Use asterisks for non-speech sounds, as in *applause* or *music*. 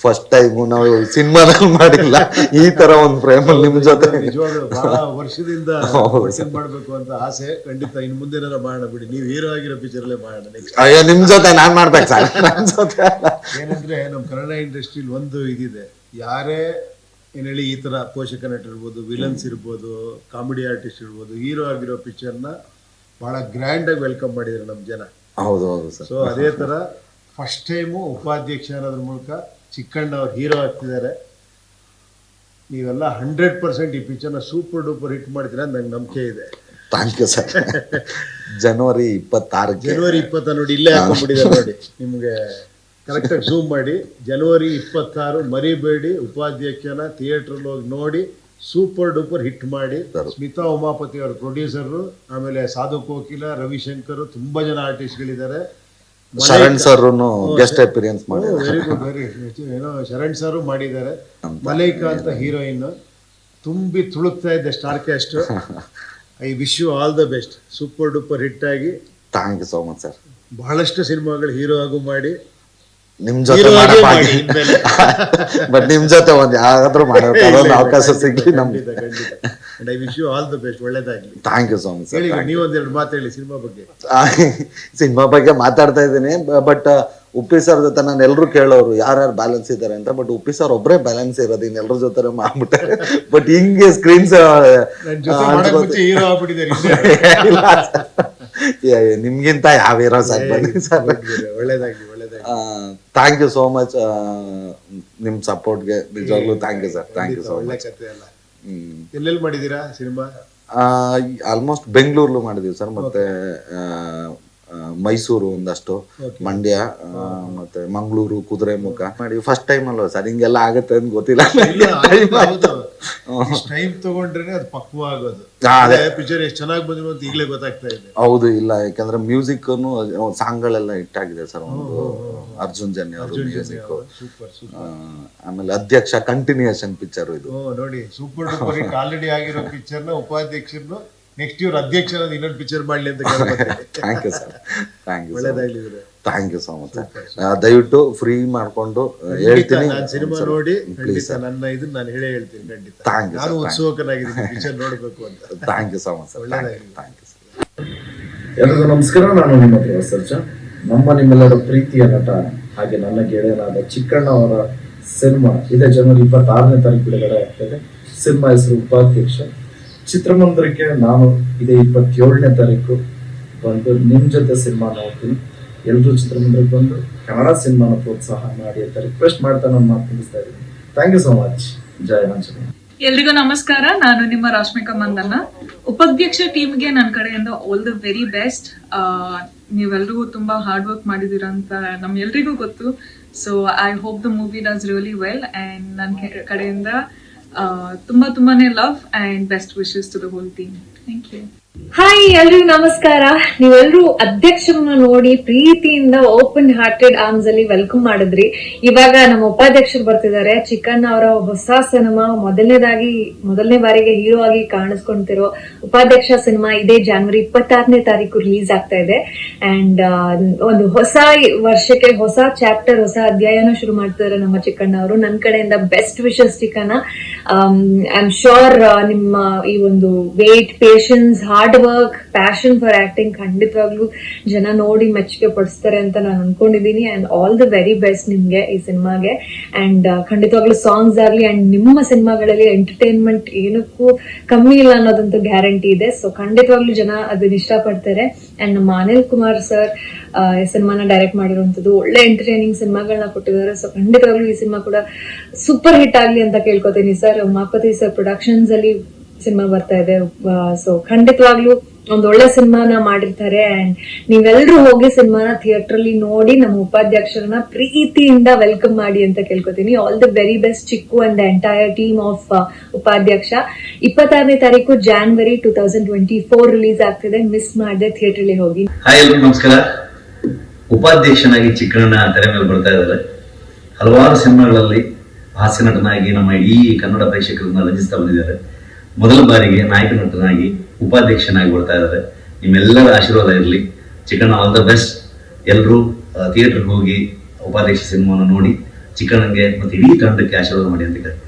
First time ನಾವು ಸಿನಿಮಾದಲ್ಲಿ ಮಾಡಿಲ್ಲ. ಈ ತರ ಒಂದ್ ಫ್ರೇಮ್ ಅಲ್ಲಿ ನಿಮ್ ಜೊತೆ. ನಿಜವಾಗ್ಲೂ ಬಹಳ ವರ್ಷದಿಂದ working ಮಾಡ್ಬೇಕು ಅಂತ ಆಸೆ. ಖಂಡಿತ ಇನ್ ಮುಂದೆ ಮಾಡೋಣ ಬಿಡಿ. ನೀವು ಹೀರೋ ಆಗಿರೋ ಪಿಕ್ಚರ್ ಅಲ್ಲೇ ಮಾಡೋಣ ನೆಕ್ಸ್ಟ್ ಅಯ್ಯೋ ನಿಮ್ ಜೊತೆ ನಾನ್ ಮಾಡ್ಬೇಕು ಸರ್. ನಮ್ ಜೊತೆ ಅಲ್ಲ. ಏನಂದ್ರೆ ನಮ್ ಕನ್ನಡ ಇಂಡಸ್ಟ್ರಿಲಿ ಒಂದು ಇದಿದೆ. ಯಾರೇ ಏನ್ ಹೇಳಿ ಈ ತರ ಪೋಷಕ ನಟ ಇರ್ಬೋದು ವಿಲನ್ಸ್ ಇರ್ಬೋದು ಕಾಮಿಡಿ ಆರ್ಟಿಸ್ಟ್ ಇರ್ಬೋದು ಹೀರೋ ಆಗಿರೋ ಪಿಕ್ಚರ್ನ ಬಹಳ ಗ್ರ್ಯಾಂಡ್ ಆಗಿ ವೆಲ್ಕಮ್ ಮಾಡಿದ್ರು ನಮ್ ಜನ. ಹೌದು ಹೌದು ಸರ್. ಸೊ ಅದೇ ತರ ಫಸ್ಟ್ ಟೈಮು ಉಪಾಧ್ಯಕ್ಷ ಅನ್ನೋದ್ರ ಮೂಲಕ ಚಿಕ್ಕಣ್ಣ ಅವ್ರು ಹೀರೋ ಆಗ್ತಿದ್ದಾರೆ. ನೀವೆಲ್ಲ ಹಂಡ್ರೆಡ್ ಪರ್ಸೆಂಟ್ ಈ ಪಿಕ್ಚರ್ನ ಸೂಪರ್ ಡೂಪರ್ ಹಿಟ್ ಮಾಡ್ತೀರ ನಂಗೆ ನಂಬಿಕೆ ಇದೆ. ಥ್ಯಾಂಕ್ ಯು ಸರ್ ಜನವರಿ ಇಪ್ಪತ್ತಾರಕ್ಕೆ. ಜನವರಿ ಇಪ್ಪತ್ತ ನೋಡಿ ಇಲ್ಲೇ ಹಾಕೊಂಡ್ಬಿಟ್ಟಿದ್ದಾರೆ ನೋಡಿ. ನಿಮಗೆ ಕರೆಕ್ಟಾಗಿ ಝೂಮ್ ಮಾಡಿ. ಜನವರಿ ಇಪ್ಪತ್ತಾರು ಮರಿಬೇಡಿ ಉಪಾಧ್ಯಕ್ಷನ ಥಿಯೇಟ್ರಲ್ಲಿ ಹೋಗಿ ನೋಡಿ ಸೂಪರ್ ಡೂಪರ್ ಹಿಟ್ ಮಾಡಿ. ಸ್ಮಿತಾ ಉಮಾಪತಿ ಅವ್ರ ಪ್ರೊಡ್ಯೂಸರು ಆಮೇಲೆ ಸಾಧು ಕೋಕಿಲ ರವಿಶಂಕರ್ ತುಂಬಾ ಜನ ಆರ್ಟಿಸ್ಟ್ಗಳಿದ್ದಾರೆ ಶರಣ್ ಸರ್ ಗೆಸ್ಟ್ ಅಪಿರಿಯನ್ಸ್ ಮಾಡಿ ವೆರಿ ಗುಡ್ ವೆರಿ ಏನೋ ಶರಣ್ ಸರ್ ಮಾಡಿದ್ದಾರೆ. ಮಲೈಕಾ ಅಂತ ಹೀರೋಯಿನ್ ತುಂಬಿ ತುಳುಕ್ತಾ ಇದ್ದೆ star cast I wish you all the best super duper hit ಆಗಿ. Thank you so much sir ಬಹಳಷ್ಟು ಸಿನಿಮಾಗಳು ಹೀರೋ ಆಗು ಮಾಡಿ. ನಿಮ್ ಜೊತೆ ಬಟ್ *laughs* ನಿಮ್ ಜೊತೆ ಒಂದ್ ಯಾರಾದ್ರೂ ಮಾಡೋ ಅದೊಂದು ಅವಕಾಶ ಸಿಗ್ಲಿ ನಮ್ಗೆ. I wish you all the best ಒಳ್ಳೇದಾಗ್ಲಿ. ಥ್ಯಾಂಕ್ ಯು ಸೋ ಮಚ್ ಹೇಳಿ ನೀವೊಂದೆರಡು ಮಾತು ಹೇಳಿ ಸಿನಿಮಾ ಬಗ್ಗೆ. ಸಿನಿಮಾ ಬಗ್ಗೆ ಮಾತಾಡ್ತಾ ಇದ್ದೀನಿ ಬಟ್ ಉಪ್ಪಿ ಸರ್ ಜೊತೆ ನಾನು ಎಲ್ಲರೂ ಕೇಳೋರು ಯಾರ್ಯಾರು ಬ್ಯಾಲೆನ್ಸ್ ಇದ್ದಾರೆ ಅಂತ ಬಟ್ ಉಪ್ಪಿ ಸರ್ ಒಬ್ಬರೇ ಬ್ಯಾಲೆನ್ಸ್ ಇರೋದು ಇನ್ ಎಲ್ರ ಜೊತೆ ಮಾಡ್ಬಿಟ್ಟಾರೆ ಬಟ್ ಹಿಂಗೆ ಸ್ಕ್ರೀನ್ಸ್ ಮಾಡಕ್ ನಿಮ್ಗಿಂತ ಯಾವ ಇರೋ ಸರ್ ಬನ್ನಿ ಸರ್. ಒಳ್ಳೇದಾಗ್ಲಿ. ಥ್ಯಾಂಕ್ ಯು ಸೋ ಮಚ್ ನಿಮ್ ಸಪೋರ್ಟ್ಗೆ ನಿಜವಾಗ್ಲೂ thank you sir thank you so much ಎಲ್ಲೆಲ್ಲಿ ಮಾಡಿದೀರಾ ಸಿನಿಮಾ? ಆಲ್ಮೋಸ್ಟ್ ಬೆಂಗಳೂರ್ಲು ಮಾಡಿದೀವಿ ಸರ್ ಮತ್ತೆ ಮೈಸೂರು ಒಂದಷ್ಟು ಮಂಡ್ಯ ಮತ್ತೆ ಮಂಗಳೂರು ಕುದುರೆಮುಖ ಮಾಡಿ ಫಸ್ಟ್ ಟೈಮ್ ಅಲ್ವಾ ಸರ್ ಹಿಂಗೆಲ್ಲ ಆಗುತ್ತೆ ಅಂತ ಗೊತ್ತಿಲ್ಲ. ಟೈಮ್ ತಗೊಂಡ್ರೇನೆ ಅದು ಪಕ್ವ ಆಗೋದು. ಅದೇ. ಪಿಕ್ಚರ್ ಎಷ್ಟು ಚೆನ್ನಾಗಿ ಬಂದಿರೋ ಅಂತ ಈಗಲೇ ಗೊತ್ತಾಗ್ತಾ ಇದೆ. ಹೌದು ಇಲ್ಲ ಯಾಕಂದ್ರೆ ಮ್ಯೂಸಿಕ್ ಸಾಂಗ್ಗಳೆಲ್ಲ ಇಟ್ಟಾಗಿದೆ ಸರ್ ಒಂದು ಅರ್ಜುನ್ ಜನ್ಯ ಅವರು ಮ್ಯೂಸಿಕ್ ಆಮೇಲೆ ಅಧ್ಯಕ್ಷ ಕಂಟಿನ್ಯೂಯೇಷನ್ ಪಿಕ್ಚರ್ ಇದು. ಓ ನೋಡಿ ಸೂಪರ್ ಡೂಪರ್ ಆಲ್ರೆಡಿ ಆಗಿರೋ ಪಿಕ್ಚರ್ನ ಉಪಾಧ್ಯಕ್ಷರನ್ನು ನೆಕ್ಸ್ಟ್ ಇವ್ರ ಅಧ್ಯಕ್ಷರ ಇನ್ನೊಂದು ಪಿಕ್ಚರ್ ಮಾಡ್ಲಿ ಅಂತ. Thank you sir thank you ಒಳ್ಳೇದಾಗ್ಲಿ ಥ್ಯಾಂಕ್ ಯು ಸೋ ಮಚ್ ದಯವಿಟ್ಟು ಫ್ರೀ ಮಾಡ್ಕೊಂಡು ಹೇಳ್ತೀನಿ. ನಾನು ಸಿನಿಮಾ ನೋಡಿ ಖಂಡಿತ ನನ್ನ ಇದನ್ನ ನಾನು ಹೇಳೇ ಹೇಳ್ತೀನಿ ಖಂಡಿತ. ಥ್ಯಾಂಕ್ ಯು ನಾನು ಉತ್ಸುಕನಾಗಿದ್ದೀನಿ ಪಿಕ್ಚರ್ ನೋಡಬೇಕು ಅಂತ. Thank you so much sir ಒಳ್ಳೆದಾಗ್ಲಿ. Thank you ಎಲ್ಲರಿಗೂ ನಮಸ್ಕಾರ ನಾನು ನಿಮ್ಮ ಸರ್ಜ. ನಮ್ಮ ನಿಮ್ಮೆಲ್ಲರ ಪ್ರೀತಿಯ ನಟ ಹಾಗೆ ನನ್ನ ಗೆಳೆಯನಾದ ಚಿಕ್ಕಣ್ಣ ಅವರ ಸಿನಿಮಾ ಇದೇ ಜನವರಿ ಇಪ್ಪತ್ತಾರನೇ ತಾರೀಕು ಬಿಡುಗಡೆ ಆಗ್ತದೆ. ಸಿನಿಮಾ ಹೆಸರು ಉಪಾಧ್ಯಕ್ಷ. ಚಿತ್ರಮಂದಿರಕ್ಕೆ ನಾನು ಇದೇ ಇಪ್ಪತ್ತೇಳನೇ ತಾರೀಕು ಬಂದು ನಿಮ್ ಜೊತೆ ಸಿನಿಮಾ ನೋಡ್ತೀನಿ. ಎಲ್ಲರೂ ಚಿತ್ರಮಂದಿರಕ್ಕೆ ಬಂದು ಕನ್ನಡ ಸಿನಿಮಾನ ಪ್ರೋತ್ಸಾಹ ಮಾಡಿ ಅಂತ ರಿಕ್ವೆಸ್ಟ್ ಮಾಡ್ತಾ ನಾನು ಮಾತು ಮುಗಿಸ್ತಾ ಇದ್ದೀನಿ. ಥ್ಯಾಂಕ್ ಯು ಸೋ ಮಚ್ ಜಯ ಆಂಜನೇಯ. ಎಲ್ರಿಗೂ ನಮಸ್ಕಾರ. ನಾನು ನಿಮ್ಮ ರಾಶ್ಮಿಕಾ ಮಂದಣ್ಣ. ಉಪಾಧ್ಯಕ್ಷ ಟೀಮ್ಗೆ ನನ್ನ ಕಡೆಯಿಂದ ಆಲ್ ದ ವೆರಿ ಬೆಸ್ಟ್ ನೀವೆಲ್ರಿಗೂ ತುಂಬಾ ಹಾರ್ಡ್ ವರ್ಕ್ ಮಾಡಿದ್ದೀರಾ ಅಂತ ನಮ್ಗೆಲ್ರಿಗೂ ಗೊತ್ತು. So I hope the movie does really well and ನನ್ನ ಕಡೆಯಿಂದ ತುಂಬಾ ತುಂಬಾನೇ love and best wishes to the whole team thank you hi ಎಲ್ರಿಗೂ ನಮಸ್ಕಾರ. ನೀವೆಲ್ಲರೂ ಅಧ್ಯಕ್ಷರನ್ನ ನೋಡಿ ಪ್ರೀತಿಯಿಂದ ಓಪನ್ ಹಾರ್ಟೆಡ್ ಆರ್ಮ್ಸ್ ಅಲ್ಲಿ ವೆಲ್ಕಮ್ ಮಾಡಿದ್ರಿ. ಇವಾಗ ನಮ್ಮ ಉಪಾಧ್ಯಕ್ಷರು ಬರ್ತಿದ್ದಾರೆ. ಚಿಕ್ಕಣ್ಣ ಅವರ ಹೊಸ ಸಿನಿಮಾ, ಮೊದಲನೇದಾಗಿ, ಮೊದಲನೇ ಬಾರಿಗೆ ಹೀರೋ ಆಗಿ ಕಾಣಿಸ್ಕೊಂತಿರೋ ಉಪಾಧ್ಯಕ್ಷ ಸಿನಿಮಾ ಇದೇ ಜಾನ್ವರಿ ಇಪ್ಪತ್ತಾರನೇ ತಾರೀಕು ರಿಲೀಸ್ ಆಗ್ತಾ ಇದೆ. ಅಂಡ್ ಒಂದು ಹೊಸ ವರ್ಷಕ್ಕೆ ಹೊಸ ಚಾಪ್ಟರ್ ಹೊಸ ಅಧ್ಯಾಯನ ಶುರು ಮಾಡ್ತಿದ್ದಾರೆ ನಮ್ಮ ಚಿಕ್ಕಣ್ಣ ಅವರು. ನನ್ನ ಕಡೆಯಿಂದ best wishes Chikkanna. I am sure ನಿಮ್ಮ ಈ ಒಂದು wait patience hard work passion for acting ಖಂಡಿತವಾಗ್ಲೂ ಜನ ನೋಡಿ ಮೆಚ್ಚುಗೆ ಪಡಿಸ್ತಾರೆ ಅಂತ ನಾನು ಅನ್ಕೊಂಡಿದ್ದೀನಿ and all the very best ನಿಮ್ಗೆ ಈ ಸಿನಿಮಾಗೆ. ಅಂಡ್ ಖಂಡಿತವಾಗ್ಲೂ ಸಾಂಗ್ಸ್ ಆಗ್ಲಿ ಅಂಡ್ ನಿಮ್ಮ ಸಿನಿಮಾಗಳಲ್ಲಿ ಎಂಟರ್ಟೈನ್ಮೆಂಟ್ ಏನಕ್ಕೂ ಕಮ್ಮಿ ಇಲ್ಲ ಅನ್ನೋದಂತೂ ಗ್ಯಾರಂಟಿ ಇದೆ. ಸೊ ಖಂಡಿತವಾಗ್ಲೂ ಜನ ಅದನ್ನ ಇಷ್ಟಪಡ್ತಾರೆ. ಅಂಡ್ ನಮ್ಮ ಅನಿಲ್ ಕುಮಾರ್ ಸರ್ ಸಿನಿಮಾನ ಡೈರೆಕ್ಟ್ ಮಾಡಿರುವಂತದ್ದು ಒಳ್ಳೆ ಎಂಟರ್ಟೈನಿಂಗ್ ಸಿನಿಮಾಗಳನ್ನ ಕೊಟ್ಟಿದ್ದಾರೆ. ಸೊ ಖಂಡಿತವಾಗ್ಲೂ ಈ ಸಿನಿಮಾ ಕೂಡ ಸೂಪರ್ ಹಿಟ್ ಆಗ್ಲಿ ಅಂತ ಕೇಳ್ಕೊತೀನಿ ಸರ್ ಮಾಪತಿ ಸರ್ ಪ್ರೊಡಕ್ಷನ್ಸ್ ಅಲ್ಲಿ ಸಿನಿಮಾ ಬರ್ತಾ ಇದೆ. ಸೊ ಖಂಡಿತವಾಗ್ಲೂ ಒಂದ್ ಒಳ್ಳೆ ಸಿನಿಮಾನ ಮಾಡಿರ್ತಾರೆ ಅಂಡ್ ನೀವೆಲ್ಲರೂ ಹೋಗಿ ಸಿನಿಮಾನ ಥಿಯೇಟರ್ ಅಲ್ಲಿ ನೋಡಿ ನಮ್ಮ ಉಪಾಧ್ಯಕ್ಷರನ್ನ ಪ್ರೀತಿಯಿಂದ ವೆಲ್ಕಮ್ ಮಾಡಿ ಅಂತ ಕೇಳ್ಕೊತೀನಿ. All the very best Chikku and entire team of Upadhyaksha. ಇಪ್ಪತ್ತಾರನೇ ತಾರೀಕು January two thousand twenty four release ಆಗ್ತಿದೆ. ಮಿಸ್ ಮಾಡದೆ ಥಿಯೇಟರ್ ಅಲ್ಲಿ ಹೋಗಿ ಹಾಯ್ ನಮಸ್ಕಾರ. ಉಪಾಧ್ಯಕ್ಷನಾಗಿ ಚಿಕ್ಕಣ್ಣ ತೆರೆ ಮೇಲೆ ಬರ್ತಾ ಇದ್ದಾರೆ. ಹಲವಾರು ಸಿನಿಮಾಗಳಲ್ಲಿ ಹಾಸ್ಯ ನಟನಾಗಿ ನಮ್ಮ ಇಡೀ ಕನ್ನಡ ಪ್ರೇಕ್ಷಕರನ್ನ ರಂಜಿಸ್ತಾ ಬಂದಿದ್ದಾರೆ. ಮೊದಲ ಬಾರಿಗೆ ನಾಯಕ ನಟನಾಗಿ ಉಪಾಧ್ಯಕ್ಷನಾಗಿ ಬರ್ತಾ ಇದ್ದಾರೆ. ನಿಮ್ಮೆಲ್ಲರ ಆಶೀರ್ವಾದ ಇರಲಿ. ಚಿಕ್ಕಣ್ಣ ಆಲ್ ದ ಬೆಸ್ಟ್ ಎಲ್ಲರೂ ಥಿಯೇಟರ್ಗೆ ಹೋಗಿ ಉಪಾಧ್ಯಕ್ಷ ಸಿನಿಮಾನ ನೋಡಿ ಚಿಕ್ಕಣ್ಣಂಗೆ ಮತ್ತು ಇಡೀ ತಂಡಕ್ಕೆ ಆಶೀರ್ವಾದ ಮಾಡಿ ಅಂತ ಕೇಳ್ತೀನಿ.